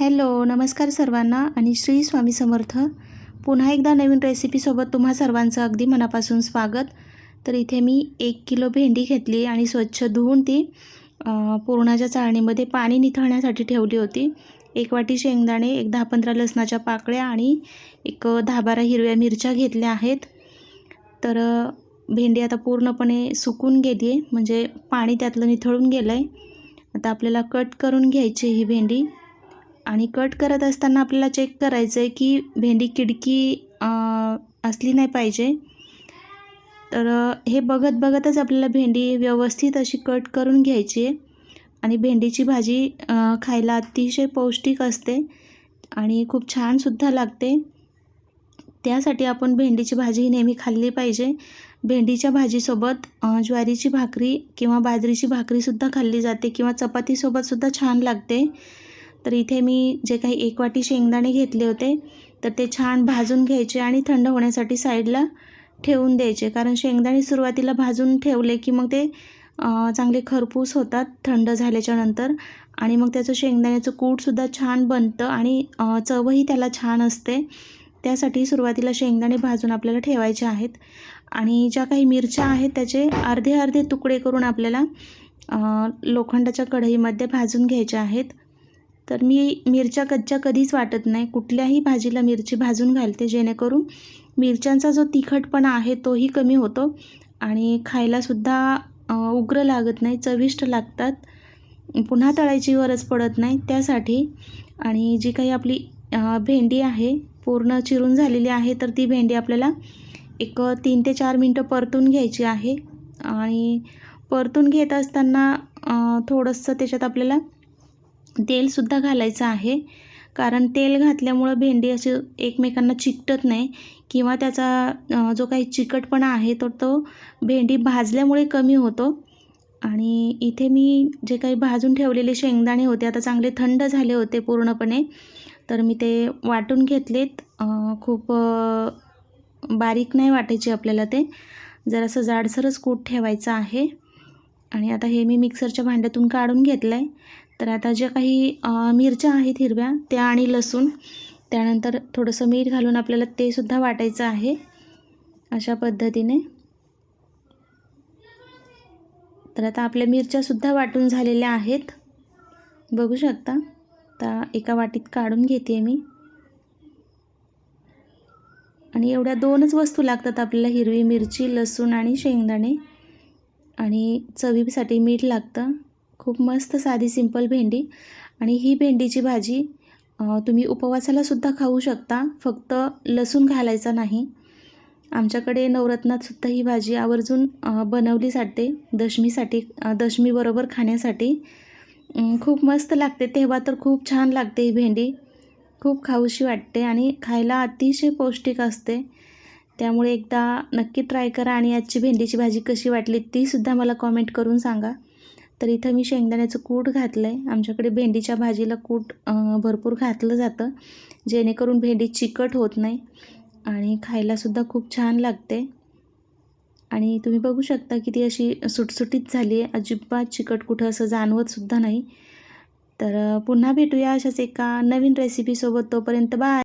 Hello नमस्कार सर्वांना आणि श्री स्वामी समर्थ. पुन्हा एकदा नवीन रेसिपीसोबत तुम्हा सर्वांचं अगदी मनापासून स्वागत. तर इथे मी एक किलो भेंडी घेतली आणि स्वच्छ धुवून ती पुरणाच्या चाळणीमध्ये पाणी निथळण्यासाठी ठेवली होती. एक वाटी शेंगदाणे एक दहा पंधरा लसणाच्या पाकळ्या आणि एक दहा बारा हिरव्या मिरच्या घेतल्या आहेत. तर भेंडी आता पूर्णपणे सुकून गेली आहे म्हणजे पाणी त्यातलं निथळून गेलं आहे आता आपल्याला कट करून घ्यायची ही भेंडी. आणि कट करत असताना आपल्याला चेक करायचं आहे की भेंडी किडकी असली नाही पाहिजे. तर हे बघत बघतच आपल्याला भेंडी व्यवस्थित अशी कट करून घ्यायची आहे. आणि भेंडीची भाजी खायला अतिशय पौष्टिक असते आणि खूप छानसुद्धा लागते. त्यासाठी आपण भेंडीची भाजी ही नेहमी खाल्ली पाहिजे. भेंडीच्या भाजीसोबत ज्वारीची भाकरी किंवा बाजरीची भाकरीसुद्धा खाल्ली जाते किंवा चपातीसोबतसुद्धा छान लागते. तर इथे मी जे काही एक वाटी शेंगदाणे घेतले होते तर ते छान भाजून घ्यायचे आणि थंड होण्यासाठी साईडला ठेवून द्यायचे. कारण शेंगदाणे सुरुवातीला भाजून ठेवले की मग ते चांगले खरपूस होतात थंड झाल्याच्यानंतर. आणि मग त्याचं शेंगदाण्याचं कूटसुद्धा छान बनतं आणि चवही त्याला छान असते. त्यासाठी सुरुवातीला शेंगदाणे भाजून आपल्याला ठेवायचे आहेत. आणि ज्या काही मिरच्या आहेत त्याचे अर्धे अर्धे तुकडे करून आपल्याला लोखंडाच्या कढईमध्ये भाजून घ्यायच्या आहेत. तर मी मिरच्या कच्च्या कधीच वाटत नाही. कुठल्याही भाजीला मिरची भाजून घालते जेणेकरून मिरच्यांचा जो तिखटपणा आहे तोही कमी होतो आणि खायलासुद्धा उग्र लागत नाही चविष्ट लागतात. पुन्हा तळायची गरज पडत नाही त्यासाठी. आणि जी काही आपली भेंडी आहे पूर्ण चिरून झालेली आहे तर ती भेंडी आपल्याला एक तीन ते चार मिनटं परतून घ्यायची आहे. आणि परतून घेत असताना थोडंसं त्याच्यात आपल्याला तेलसुद्धा घालायचं आहे. कारण तेल घातल्यामुळं भेंडी अशी एकमेकांना चिकटत नाही किंवा त्याचा जो काही चिकटपणा आहे तो तो भेंडी भाजल्यामुळे कमी होतो. आणि इथे मी जे काही भाजून ठेवलेले शेंगदाणे होते आता चांगले थंड झाले होते पूर्णपणे तर मी ते वाटून घेतलेत. खूप बारीक नाही वाटायचे आपल्याला ते. जरासं जाडसरच कूट ठेवायचं आहे. आणि आता हे मी मिक्सरच्या भांड्यातून काढून घेतलं आहे तर आता ज्या काही मिरच्या आहेत हिरव्या त्या आणि लसूण त्यानंतर थोडंसं मीठ घालून आपल्याला ते सुद्धा वाटायचं आहे अशा पद्धतीने. तर आता आपल्या मिरच्यासुद्धा वाटून झालेल्या आहेत. बघू शकता? आता एका वाटीत काढून घेते मी. आणि एवढ्या दोनच वस्तू लागतात आपल्याला हिरवी मिरची लसूण आणि शेंगदाणे. आणि चवीसाठी मीठ लागतं. खूप मस्त साधी सिंपल भेंडी. आणि ही भेंडीची भाजी तुम्ही उपवासाला सुद्धा खाऊ शकता. फक्त लसूण घालायचा नाही. आमच्याकडे नवरत्नात सुद्धा ही भाजी आवर्जून बनवली जाते. दशमीसाठी दशमीबरोबर खाण्यासाठी. खूप मस्त लागते. तेव्हा तर खूप छान लागते ही भेंडी. खूप खाऊशी वाटते आणि खायला अतिशय पौष्टिक असते. त्यामुळे एकदा नक्की ट्राय करा आणि आजची भेंडीची भाजी कशी वाटली तीसुद्धा मला कॉमेंट करून सांगा. तर इथं मी शेंगदाण्याचं कूट घातलं आहे आमच्याकडे भेंडीच्या भाजीला कूट भरपूर घातलं जातं जेणेकरून भेंडी चिकट होत नाही आणि खायलासुद्धा खूप छान लागते. आणि तुम्ही बघू शकता की ती अशी सुटसुटीत झाली आहे. अजिबात चिकट कुठं असं जाणवतसुद्धा नाही. तर पुन्हा भेटूया अशाच एका नवीन रेसिपीसोबत तोपर्यंत बाय